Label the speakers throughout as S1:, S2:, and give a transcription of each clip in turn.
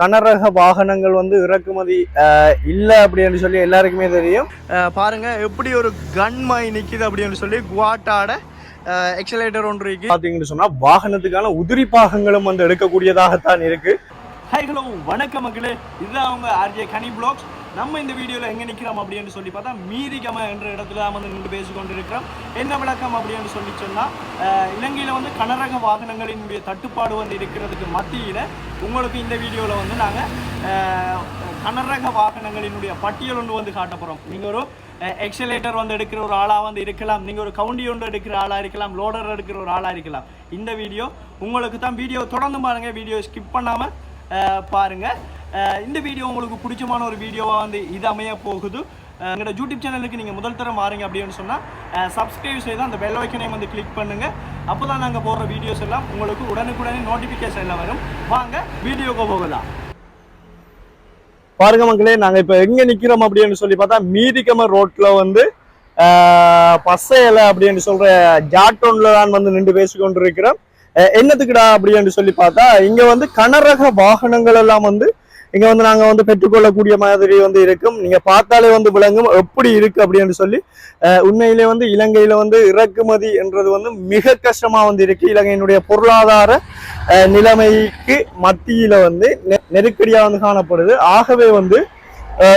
S1: கனரக வாகனங்கள் வந்து இறக்குமதி இல்லை அப்படின்னு சொல்லி எல்லாருக்குமே தெரியும். பாருங்க எப்படி ஒரு கன்மாய் நிக்குது அப்படின்னு சொல்லி குவாட்டாட எக்ஸலேட்டர் ஒன்று இருக்கு. பார்த்தீங்கன்னு சொன்னா வாகனத்துக்கான உதிரி பாகங்களும் வந்து எடுக்கக்கூடியதாகத்தான் இருக்கு. ஹாய் ஹலோ வணக்கம் மக்களே. இதுதான் அவங்க ஆர்ஜே கனி பிளாக்ஸ் நம்ம இந்த வீடியோவில் எங்கே நிற்கிறோம் அப்படின்னு சொல்லி பார்த்தா மீரிகம என்ற இடத்துல தான் வந்து நின்று பேசி இருக்கிறோம் என்ன விளக்கம் அப்படின்னு சொல்லி சொன்னால் இலங்கையில் வந்து கனரக வாகனங்களினுடைய தட்டுப்பாடு வந்து இருக்கிறதுக்கு மத்தியில் உங்களுக்கு இந்த வீடியோவில் வந்து நாங்கள் கனரக வாகனங்களினுடைய பட்டியல் ஒன்று வந்து காட்ட போகிறோம் நீங்கள் ஒரு எக்ஸலேட்டர் வந்து எடுக்கிற ஒரு ஆளாக வந்து இருக்கலாம். நீங்கள் ஒரு கவுண்டி ஒன்று எடுக்கிற ஆளாக இருக்கலாம். லோடர் எடுக்கிற ஒரு ஆளாக இருக்கலாம். இந்த வீடியோ உங்களுக்கு தான். வீடியோ தொடர்ந்து பாருங்கள் வீடியோ ஸ்கிப் பண்ணாமல் பாருங்கள் இந்த வீடியோ உங்களுக்கு பிடிச்சமான ஒரு வீடியோவாக வந்து இது அமைய போகுது. எங்களோட யூடியூப் சேனலுக்கு நீங்கள் முதல் தரம் வாரீங்க அப்படின்னு சொன்னால் சப்ஸ்கிரைப் செய்து அந்த பெல் ஐக்கனையும் வந்து கிளிக் பண்ணுங்கள் அப்போ தான் நாங்கள் போடுற வீடியோஸ் எல்லாம் உங்களுக்கு உடனுக்குடனே நோட்டிஃபிகேஷனில் வரும். வாங்க வீடியோக்கு போகலாம். பாருங்க மக்களே நாங்கள் இப்போ எங்கே நிற்கிறோம் அப்படின்னு சொல்லி பார்த்தா மீதிக்கம ரோட்டில் வந்து பசையலை அப்படின்னு சொல்கிற ஜாட்டோனில் தான் வந்து நின்று பேசிக்கொண்டு இருக்கிறோம் என்னத்துக்குடா அப்படின்னு சொல்லி பார்த்தா இங்க வந்து கனரக வாகனங்கள் எல்லாம் வந்து இங்க வந்து நாங்க வந்து பெற்றுக்கொள்ளக்கூடிய மாதிரி வந்து இருக்கும். நீங்க பார்த்தாலே வந்து விளங்கும் எப்படி இருக்கு அப்படின்னு சொல்லி உண்மையிலே வந்து இலங்கையில வந்து இறக்குமதி என்றது வந்து மிக கஷ்டமா வந்து இருக்கு. இலங்கையினுடைய பொருளாதார நிலைமைக்கு மத்தியில வந்து நெ- நெருக்கடியா வந்து காணப்படுது. ஆகவே வந்து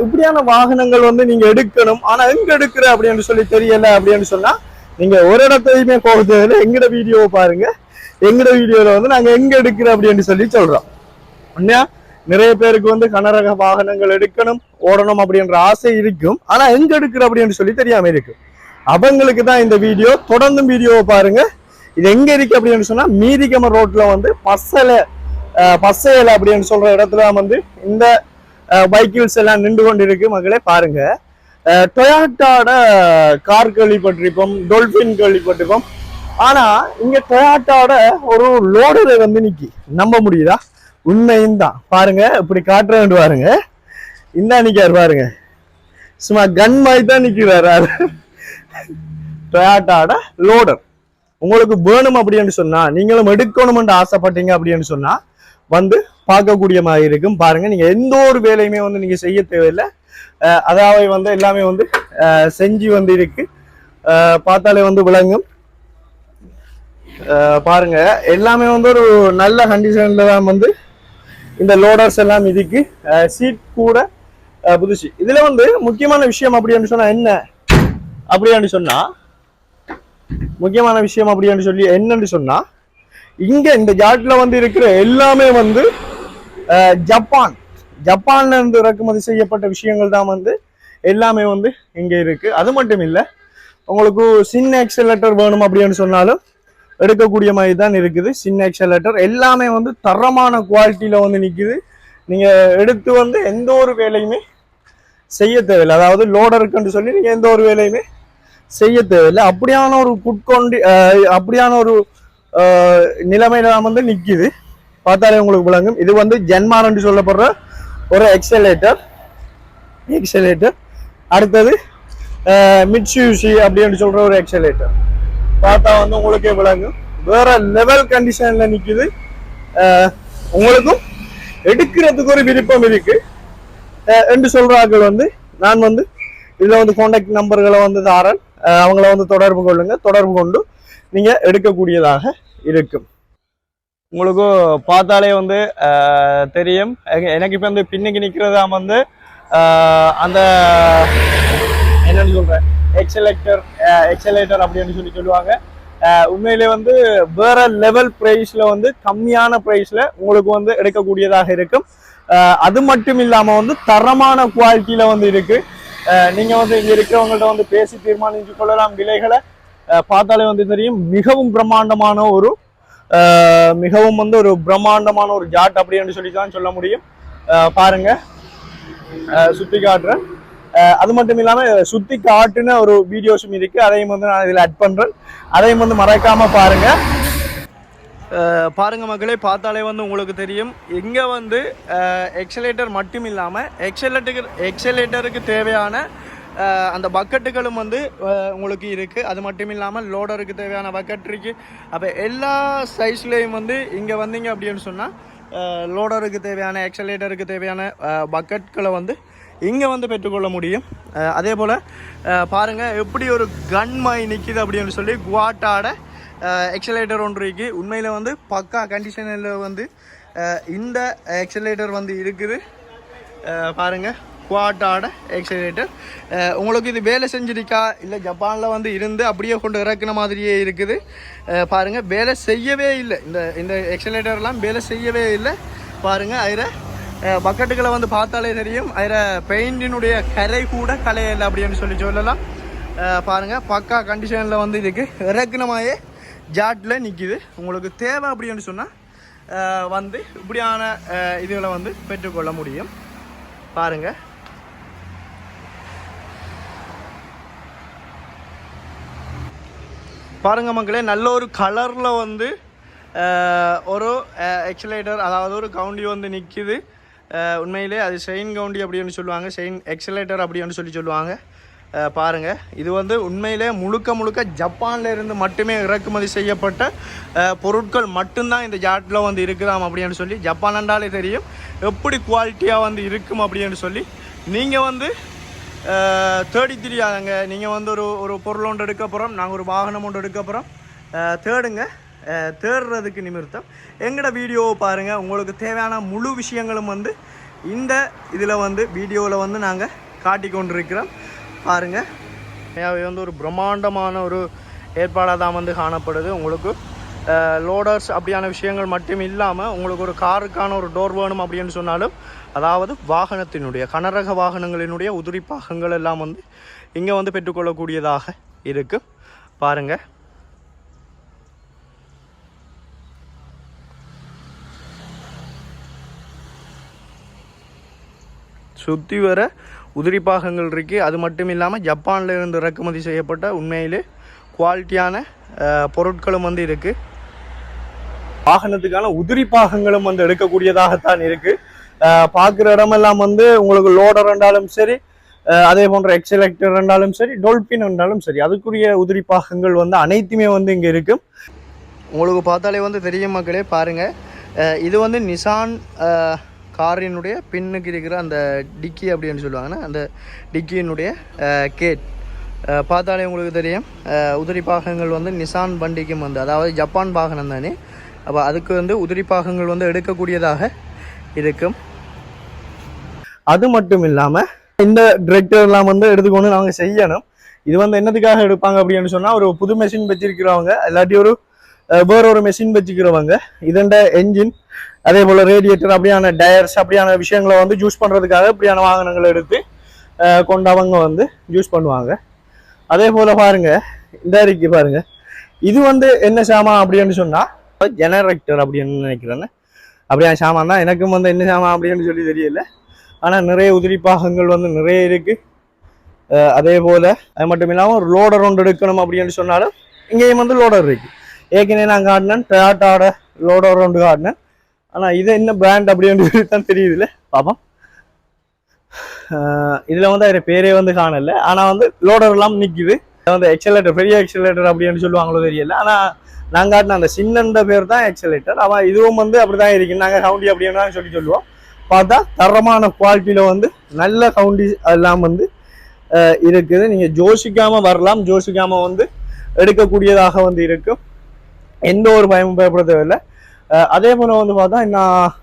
S1: இப்படியான வாகனங்கள் வந்து நீங்க எடுக்கணும். ஆனா எங்க எடுக்கிற அப்படின்னு சொல்லி தெரியல அப்படின்னு சொன்னா நீங்க ஒரு இடத்தையுமே போக எங்கட வீடியோவை பாருங்க. எங்கட வீடியோல வந்து நாங்க எங்க எடுக்கிறோம் அப்படின்னு சொல்லி சொல்றோம். உண்மையா? நிறைய பேருக்கு வந்து கனரக வாகனங்கள் எடுக்கணும் ஓடணும் அப்படின்ற ஆசை இருக்கும். ஆனா எங்க எடுக்கிற அப்படின்னு சொல்லி தெரியாம இருக்கு. அவங்களுக்கு தான் இந்த வீடியோ. தொடர்ந்து வீடியோவை பாருங்க. இது எங்க இருக்கு அப்படின்னு சொன்னா மீதிகம ரோட்ல வந்து பசல பசையல அப்படின்னு சொல்ற இடத்துல வந்து இந்த பைக்கிள்ஸ் எல்லாம் நின்று கொண்டு இருக்கு மக்களே பாருங்க. டொயாட்டாட கார் கேள்விப்பட்டிருப்போம் டொல்பின் கேள்விப்பட்டிருப்போம். ஆனா இங்க டொயாட்டோட ஒரு லோடரை வந்து நிக்கி. நம்ப முடியுதா? உண்மையும் தான் பாருங்க இப்படி காட்டுறேன் பாருங்க. இந்த நிக்காரு பாருங்க. சும்மா கன் மாதிரி தான் நிக்கிறாரு டொயாட்டோட லோடர் உங்களுக்கு வேணும் அப்படின்னு சொன்னா நீங்களும் எடுக்கணும்னு ஆசைப்பட்டீங்க அப்படின்னு சொன்னா வந்து பார்க்கக்கூடிய மாதிரி இருக்கும். பாருங்க நீங்க எந்த ஒரு வேலையுமே வந்து நீங்க செய்ய தேவையில்லை. அதாவது வந்து எல்லாமே வந்து செஞ்சு வந்து இருக்கு. பார்த்தாலே வந்து விளங்கும். பாருங்க. எல்லாமே வந்து ஒரு நல்ல கண்டிஷன்ல தான் வந்து இந்த லோடர்ஸ் எல்லாம் இதுக்கு சீட் கூட அஹ் புதுசு. இதுல வந்து முக்கியமான விஷயம் அப்படின்னு சொன்னா என்ன? அப்படின்னு சொன்னா முக்கியமான விஷயம் அப்படின்னு சொல்லி என்னன்னு சொன்னா இங்க இந்த ஜாட்ல வந்து இருக்கிற எல்லாமே வந்து ஜப்பான். ஜப்பான்ல இருந்து இறக்குமதி செய்யப்பட்ட விஷயங்கள் தான் வந்து எல்லாமே வந்து இங்க இருக்கு. அது மட்டும் இல்ல உங்களுக்கு சின்ன எக்ஸலேட்டர் வேணும் அப்படின்னு சொன்னாலும் எடுக்கக்கூடிய மாதிரி தான் இருக்குது. சின்ன எக்ஸலேட்டர் எல்லாமே வந்து தரமான குவாலிட்டியில் வந்து நிற்குது நீங்கள் எடுத்து வந்து எந்த ஒரு வேலையுமே செய்ய தேவையில்லை. அதாவது லோடருக்குன்னு சொல்லி நீங்கள் எந்த ஒரு வேலையுமே செய்ய தேவையில்லை. அப்படியான ஒரு குட்கொண்டி அப்படியான ஒரு அஹ், நிலைமையில வந்து நிற்கிது பார்த்தாலே உங்களுக்கு விளங்கும். இது வந்து ஜென்மாரன்னு சொல்லப்படுற ஒரு எக்ஸலேட்டர் எக்ஸலேட்டர் அடுத்தது மிட்சூசி அப்படின்னு சொல்கிற ஒரு எக்ஸலேட்டர் பார்த்தா வந்து உங்களுக்கே விளங்கும். வேற லெவல் கண்டிஷன்ல நிக்குது. உங்களுக்கும் எடுக்கிறதுக்கு ஒரு விருப்பம் இருக்கு. என்று சொல்றார்கள் வந்து நான் வந்து இதுல வந்து கான்டாக்ட் நம்பர்களை வந்து தாரன் அவங்கள வந்து தொடர்பு கொள்ளுங்க. தொடர்பு கொண்டு நீங்க எடுக்கக்கூடியதாக இருக்கும். உங்களுக்கு பார்த்தாலே வந்து தெரியும். எனக்கு இப்போ வந்து பின்னுக்கு நிற்கிறதா வந்து அந்த என்னன்னு சொல்றேன். எக்ஸலேட்டர் எக்ஸலேட்டர் uh, அப்படின்னு சொல்லி சொல்லுவாங்க. Uh, உண்மையிலே வந்து வேற லெவல் ப்ரைஸில் வந்து கம்மியான ப்ரைஸில் உங்களுக்கு வந்து எடுக்கக்கூடியதாக இருக்கும். Uh, அது மட்டும் இல்லாமல் வந்து தரமான குவாலிட்டியில் வந்து இருக்குது நீங்கள் வந்து இங்கே இருக்கிறவங்கள்ட்ட வந்து பேசி தீர்மானித்து கொள்ளலாம். விலைகளை பார்த்தாலே வந்து தெரியும். மிகவும் பிரம்மாண்டமான ஒரு மிகவும் வந்து ஒரு பிரம்மாண்டமான ஒரு ஜாட் அப்படின்னு சொல்லி தான் சொல்ல முடியும். பாருங்கள் பாருங்க. காட்டுறேன் அது மட்டும் இல்லாமல் சுத்தி காட்டுன ஒரு வீடியோஸும் இருக்கு. அதையும் வந்து நான் இதில் அட் பண்றேன். அதையும் வந்து மறக்காமல் பாருங்க. பாருங்க மக்களே பார்த்தாலே வந்து உங்களுக்கு தெரியும். இங்கே வந்து எக்ஸலேட்டர் மட்டும் இல்லாமல் எக்ஸலேட்டருக்கு எக்ஸலேட்டருக்கு தேவையான அந்த பக்கெட்டுகளும் வந்து உங்களுக்கு இருக்குது அது மட்டும் இல்லாமல் லோடருக்கு தேவையான பக்கெட் இருக்குது அப்போ எல்லா சைஸ்லேயும் வந்து இங்கே வந்தீங்க அப்படின்னு சொன்னால் லோடருக்கு தேவையான எக்ஸலேட்டருக்கு தேவையான பக்கெட்களை வந்து இங்கே வந்து பெற்றுக்கொள்ள முடியும். அதே போல் பாருங்கள் எப்படி ஒரு கன்மாய் நிற்கிது அப்படின்னு சொல்லி குவாட்டாட எக்ஸலேட்டர் ஒன்று இருக்குது உண்மையில் வந்து பக்கா கண்டிஷனில் வந்து இந்த எக்ஸலேட்டர் வந்து இருக்குது. பாருங்கள் குவாட்டாட எக்ஸலேட்டர் உங்களுக்கு இது வேலை செஞ்சிருக்கா? இல்லை ஜப்பானில் வந்து இருந்து அப்படியே கொண்டு இறக்குன மாதிரியே இருக்குது. பாருங்கள் வேலை செய்யவே இல்லை. இந்த இந்த எக்ஸலேட்டர்லாம் வேலை செய்யவே இல்லை. பாருங்கள் அதில் பக்கெட்டுகளை வந்து பார்த்தாலே தெரியும். அதில் பெயிண்டினுடைய கரை கூட கலையில் அப்படின்னு சொல்லி சொல்லலாம். பாருங்கள் பக்கா கண்டிஷனில் வந்து இதுக்கு இறக்குனமாயே ஜாட்டில் நிற்கிது உங்களுக்கு தேவை அப்படின்னு சொன்னால் வந்து இப்படியான இதுகளை வந்து பெற்றுக்கொள்ள முடியும். பாருங்கள் பாருங்கள் மக்களே நல்ல ஒரு கலரில் வந்து ஒரு எக்ஸலேட்டர் அதாவது ஒரு கவுண்டி வந்து நிற்கிது உண்மையிலே அது செயின் கவுண்டி அப்படின்னு சொல்லுவாங்க செயின் எக்ஸலேட்டர் அப்படின்னு சொல்லி சொல்லுவாங்க. பாருங்கள் இது வந்து உண்மையிலே முழுக்க முழுக்க ஜப்பானில் இருந்து மட்டுமே இறக்குமதி செய்யப்பட்ட பொருட்கள் மட்டும்தான் இந்த ஜாட்டில் வந்து இருக்குதாம் அப்படின்னு சொல்லி ஜப்பான் என்றாலே தெரியும். எப்படி குவாலிட்டியாக வந்து இருக்கும் அப்படின்னு சொல்லி நீங்கள் வந்து தேடி தெரியாதங்க நீங்கள் வந்து ஒரு ஒரு பொருள் ஒன்று எடுக்க போகிறோம் நாங்கள் ஒரு வாகனம் ஒன்று எடுக்க போகிறோம் தேடுங்க தேடுறதுக்கு நிமித்தம் எங்களோட வீடியோவை பாருங்கள் உங்களுக்கு தேவையான முழு விஷயங்களும் வந்து இந்த இதில் வந்து வீடியோவில் வந்து நாங்கள் காட்டி கொண்டிருக்கிறோம். பாருங்கள் வந்து ஒரு பிரம்மாண்டமான ஒரு ஏற்பாடாக தான் வந்து காணப்படுது. உங்களுக்கு லோடர்ஸ் அப்படியான விஷயங்கள் மட்டும் இல்லாமல் உங்களுக்கு ஒரு காருக்கான ஒரு டோர் வேணும் அப்படின்னு சொன்னாலும் அதாவது வாகனத்தினுடைய கனரக வாகனங்களினுடைய உதிரி பாகங்கள் எல்லாம் வந்து இங்கே வந்து பெற்றுக்கொள்ளக்கூடியதாக இருக்குது பாருங்கள் சுற்றி வர உதிரி பாகங்கள் இருக்குது அது மட்டும் இல்லாமல் ஜப்பான்ல இருந்து இறக்குமதி செய்யப்பட்ட உண்மையிலே குவாலிட்டியான பொருட்களும் வந்து இருக்குது வாகனத்துக்கான உதிரி பாகங்களும் வந்து எடுக்கக்கூடியதாகத்தான் இருக்கு. அஹ் பார்க்குற இடமெல்லாம் வந்து உங்களுக்கு லோடர் இருந்தாலும் சரி அதே போன்ற எக்ஸலெக்டர் இருந்தாலும் சரி டொல்பின் இருந்தாலும் சரி அதுக்குரிய உதிரி பாகங்கள் வந்து அனைத்துமே வந்து இங்கே இருக்கு. உங்களுக்கு பார்த்தாலே வந்து தெரியும் மக்களே பாருங்க. அஹ் இது வந்து நிசான் காரினுடைய பின்னுக்கு இருக்கிற அந்த டிக்கி அப்படின்னு சொல்லுவாங்கன்னா அந்த டிக்கியினுடைய கேட். பார்த்தாலே உங்களுக்கு தெரியும். உதிரி பாகங்கள் வந்து நிசான் வண்டிக்கும் வந்து அதாவது ஜப்பான் பாகனம் தானே? அப்போ அதுக்கு வந்து உதிரி பாகங்கள் வந்து எடுக்கக்கூடியதாக இருக்கும். அது மட்டும் இல்லாமல் இந்த டிரெக்டர்லாம் வந்து எடுத்துக்கொண்டு நாங்கள் செய்யணும். இது வந்து என்னதுக்காக எடுப்பாங்க அப்படின்னு சொன்னால் ஒரு புது மெஷின் வச்சிருக்கிறவங்க இல்லாட்டி ஒரு வேற ஒரு மெஷின் வச்சுக்கிறவங்க. இதண்ட என்ஜின் அதே போல் ரேடியேட்டர் அப்படியான டயர்ஸ் அப்படியான விஷயங்களை வந்து ஜூஸ் பண்ணுறதுக்காக இப்படியான வாகனங்களை எடுத்து கொண்டு அவங்க வந்து ஜூஸ் பண்ணுவாங்க. அதே போல் பாருங்க இந்த இருக்கு பாருங்க. இது வந்து என்ன சாமான் அப்படின்னு சொன்னால் ஜெனரேட்டர் அப்படின்னு நினைக்கிறேன் அப்படியா சாமான் தான். எனக்கும் வந்து என்ன சாமான் அப்படின்னு சொல்லி தெரியல. ஆனால் நிறைய உதிரி பாகங்கள் வந்து நிறைய இருக்கு. அதே போல அது மட்டும் இல்லாமல் ஒரு லோடர் ஒன்று எடுக்கணும் அப்படின்னு சொன்னாலும் இங்கேயும் வந்து லோடர் இருக்கு. ஏற்கனவே நான் காட்டினேன் டொயாட்டாவோட லோடர் ஒன்று காட்டினேன். ஆனால் இது என்ன பிராண்ட் அப்படின்னு தான் தெரியுதுல்ல. பாப்போம். இதில் வந்து அதில் பேரே வந்து காணல. ஆனால் வந்து லோடர் எல்லாம் நிற்கிது வந்து எக்ஸலேட்டர் பெரிய எக்ஸலேட்டர் அப்படின்னு சொல்லுவாங்களோ தெரியல. ஆனால் நாங்கள் காட்டின அந்த சின்னன்ற பேர் தான் எக்ஸலேட்டர் அவன் இதுவும் வந்து அப்படி தான் இருக்கு நாங்கள் கவுண்டி அப்படின்னு சொல்லி சொல்லுவோம். பார்த்தா தரமான குவாலிட்டியில் வந்து நல்ல கவுண்டி எல்லாம் வந்து இருக்குது. நீங்கள் ஜோசிக்காமல் வரலாம். ஜோசிக்காமல் வந்து எடுக்கக்கூடியதாக வந்து இருக்கும். எந்த ஒரு பயமும் பயப்பட தேவையில்லை அதே போல் வந்து பார்த்தா நான்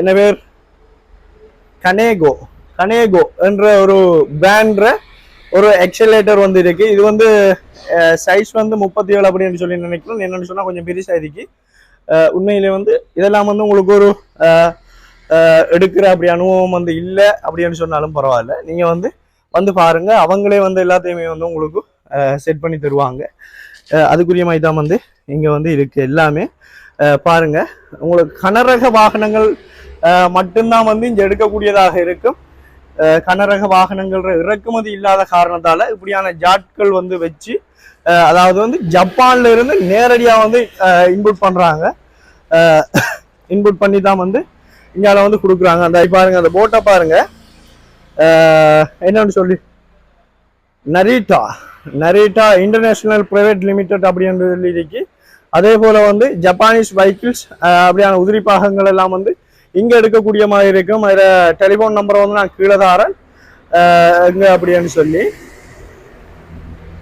S1: என்ன பேர்? கனேகோ கனேகோ என்ற ஒரு பிராண்ட்ற ஒரு எக்ஸலேட்டர் வந்து இருக்கு. இது வந்து சைஸ் வந்து முப்பத்தி ஏழு அப்படின்னு சொல்லி நினைக்கிறோம் என்னன்னு சொன்னால் கொஞ்சம் பெருசாக இருக்கு உண்மையிலே வந்து இதெல்லாம் வந்து உங்களுக்கு ஒரு எடுக்கிற அப்படி அனுபவம் வந்து இல்லை அப்படின்னு சொன்னாலும் பரவாயில்ல. நீங்கள் வந்து வந்து பாருங்கள் அவங்களே வந்து எல்லாத்தையுமே வந்து உங்களுக்கு செட் பண்ணி தருவாங்க. அதுக்குரிய மாதிரி தான் வந்து இங்கே வந்து இருக்கு எல்லாமே. பாருங்கள் பாருங்க. உங்களுக்கு கனரக வாகனங்கள் மட்டும்தான் வந்து இங்கே எடுக்கக்கூடியதாக இருக்கும். கனரக வாகனங்கள் இறக்குமதி இல்லாத காரணத்தால் இப்படியான ஜாட்கள் வந்து வச்சு அதாவது வந்து ஜப்பான்ல இருந்து நேரடியாக வந்து இன்புட் பண்ணுறாங்க இன்புட் பண்ணி தான் வந்து இங்கால வந்து கொடுக்குறாங்க. அந்த பாருங்க அந்த போட்டை பாருங்க. என்னன்னு சொல்லி? Narita. Narita international private limited அப்படின்னு சொல்லி அதே போல வந்து ஜப்பானீஸ் வைக்கிள்ஸ் அப்படியான உதிரி பாகங்கள் எல்லாம் வந்து இங்க எடுக்கக்கூடிய மாதிரி இருக்கும். அதில் டெலிஃபோன் நம்பரை வந்து நான் கீழே தாரேன். அஹ் எங்க அப்படின்னு சொல்லி.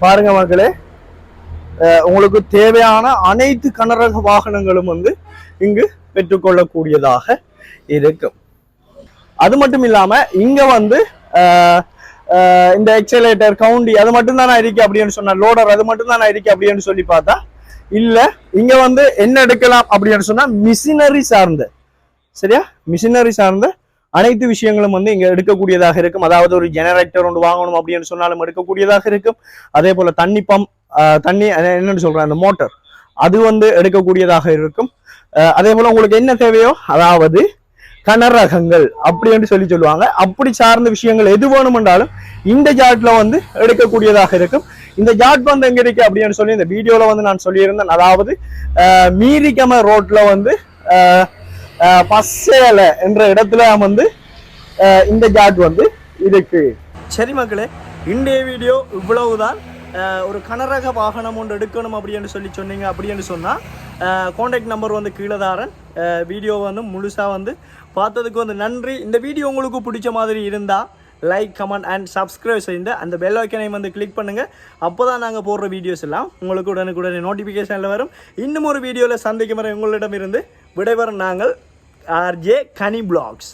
S1: பாருங்க மக்களே. உங்களுக்கு தேவையான அனைத்து கனரக வாகனங்களும் வந்து இங்கு பெற்றுக்கொள்ளக்கூடியதாக இருக்கும். அது மட்டும் இல்லாம இங்க வந்து இந்த எக்ஸலேட்டர் கவுண்டி அது மட்டும் தானே இருக்கு அப்படின்னு சொன்னா லோடர் அது மட்டும் தானே இருக்கு அப்படின்னு சொல்லி பார்த்தா இல்ல இங்க வந்து என்ன எடுக்கலாம் அப்படின்னு சொன்னா மிஷினரி சார்ந்த. சரியா? மிஷினரி சார்ந்த அனைத்து விஷயங்களும் வந்து இங்க எடுக்கக்கூடியதாக இருக்கும். அதாவது ஒரு ஜெனரேட்டர் ஒன்று வாங்கணும் அப்படின்னு சொன்னாலும் எடுக்கக்கூடியதாக இருக்கும். அதே போல தண்ணி பம்ப் தண்ணி என்னன்னு சொல்றேன் அந்த மோட்டார் அது வந்து எடுக்கக்கூடியதாக இருக்கும். அதே போல உங்களுக்கு என்ன தேவையோ அதாவது கனரகங்கள் அப்படின்னு சொல்லி சொல்லுவாங்க. அப்படி சார்ந்த விஷயங்கள் எது வேணுமென்றாலும் இந்த ஜாட்ல வந்து எடுக்கக்கூடியதாக இருக்கும். இந்த ஜாட் வந்து எங்க இருக்கு அப்படின்னு சொல்லி இந்த வீடியோல வந்து நான் சொல்லியிருந்தேன். அதாவது மீரிக்கம ரோட்ல வந்து பசேல என்ற இடத்துல வந்து இந்த ஜாட் வந்து இருக்கு. சரி மக்களே இன்றைய வீடியோ இவ்வளவுதான். ஒரு கனரக வாகனம் ஒன்று எடுக்கணும் அப்படின்னு சொல்லி சொன்னீங்க அப்படின்னு சொன்னால் காண்டாக்ட் நம்பர் வந்து கீழதாரன். வீடியோ வந்து முழுசாக வந்து பார்த்ததுக்கு வந்து நன்றி. இந்த வீடியோ உங்களுக்கு பிடிச்ச மாதிரி இருந்தால் லைக் கமெண்ட் அண்ட் சப்ஸ்கிரைப் செய்து அந்த பெல் ஐக்கனையும் வந்து கிளிக் பண்ணுங்கள் அப்போ தான் நாங்கள் போடுற வீடியோஸ் எல்லாம் உங்களுக்கு உடனுக்குடனே நோட்டிஃபிகேஷனில் வரும். இன்னும் ஒரு வீடியோவில் சந்திக்கும் வரை உங்களிடமிருந்து விடைபெறும் நாங்கள் ஆர்ஜே கனி பிளாக்ஸ்